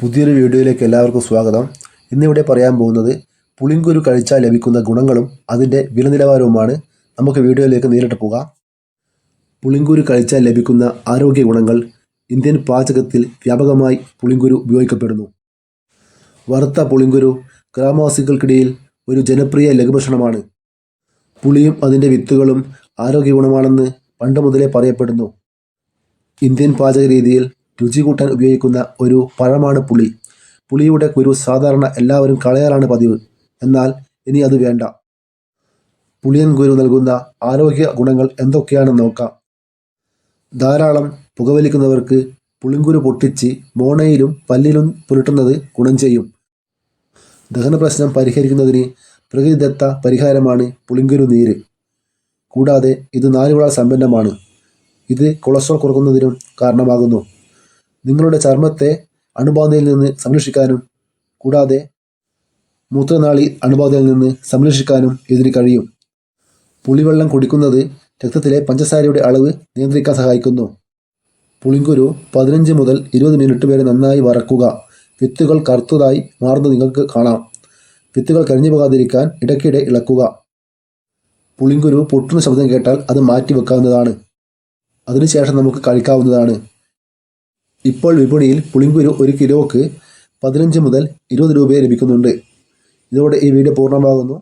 പുതിയൊരു വീഡിയോയിലേക്ക് എല്ലാവർക്കും സ്വാഗതം. ഇന്നിവിടെ പറയാൻ പോകുന്നത് പുളിങ്കുരു കഴിച്ചാൽ ലഭിക്കുന്ന ഗുണങ്ങളും അതിന്റെ വില നിലവാരവുമാണ് നമുക്ക് വീഡിയോയിലേക്ക് നേരിട്ട് പോകാം. പുളിങ്കുരു കഴിച്ചാൽ ലഭിക്കുന്ന ആരോഗ്യ ഗുണങ്ങൾ ഇന്ത്യൻ പാചകത്തിൽ വ്യാപകമായി പുളിങ്കുരു ഉപയോഗിക്കപ്പെടുന്നു. വറുത്ത പുളിങ്കുരു ഗ്രാമവാസികൾക്കിടയിൽ ഒരു ജനപ്രിയ ലഘുഭക്ഷണമാണ്. പുളിയും അതിന്റെ വിത്തുകളും ആരോഗ്യ ഗുണമാണെന്ന് പണ്ട് മുതലേ പറയപ്പെടുന്നു. ഇന്ത്യൻ പാചക രീതിയിൽ രുചി കൂട്ടാൻ ഉപയോഗിക്കുന്ന ഒരു പഴമാണ് പുളി. പുളിയുടെ കുരു സാധാരണ എല്ലാവരും കളയാറാണ് പതിവ്. എന്നാൽ ഇനി അത് വേണ്ട. പുളിയൻ കുരു നൽകുന്ന ആരോഗ്യ ഗുണങ്ങൾ എന്തൊക്കെയാണെന്ന് നോക്കാം. ധാരാളം പുകവലിക്കുന്നവർക്ക് പുളിങ്കുരു പൊട്ടിച്ച് മോണയിലും പല്ലിലും പുരട്ടുന്നത് ഗുണം ചെയ്യും. ദഹന പ്രശ്നം പരിഹരിക്കുന്നതിന് പ്രകൃതിദത്ത പരിഹാരമാണ് പുളിങ്കുരു നീര്. കൂടാതെ ഇത് നാലുവിള സമ്പന്നമാണ്. ഇത് കൊളസ്ട്രോൾ കുറക്കുന്നതിനും കാരണമാകുന്നു. നിങ്ങളുടെ ചർമ്മത്തെ അണുബാധയിൽ നിന്ന് സംരക്ഷിക്കാനും കൂടാതെ മൂത്രനാളി അണുബാധയിൽ നിന്ന് സംരക്ഷിക്കാനും ഇതിന് കഴിയും. പുളിവെള്ളം കുടിക്കുന്നത് രക്തത്തിലെ പഞ്ചസാരയുടെ അളവ് നിയന്ത്രിക്കാൻ സഹായിക്കുന്നു. പുളിങ്കുരു പതിനഞ്ച് മുതൽ ഇരുപത് മിനിറ്റ് വരെ നന്നായി വറക്കുക. വിത്തുകൾ കറുത്തതായി മാറുന്നത് നിങ്ങൾക്ക് കാണാം. വിത്തുകൾ കരിഞ്ഞു പോകാതിരിക്കാൻ ഇടയ്ക്കിടെ ഇളക്കുക. പുളിങ്കുരു പൊട്ടുന്ന ശബ്ദം കേട്ടാൽ അത് മാറ്റി വെക്കാവുന്നതാണ് അതിനുശേഷം നമുക്ക് കഴിക്കാവുന്നതാണ്. ഇപ്പോൾ വിപണിയിൽ പുളിങ്കുരു ഒരു കിലോക്ക് പതിനഞ്ച് മുതൽ ഇരുപത് രൂപയെ ലഭിക്കുന്നുണ്ട്. ഇതോടെ ഈ വീഡിയോ പൂർണമാകുന്നു.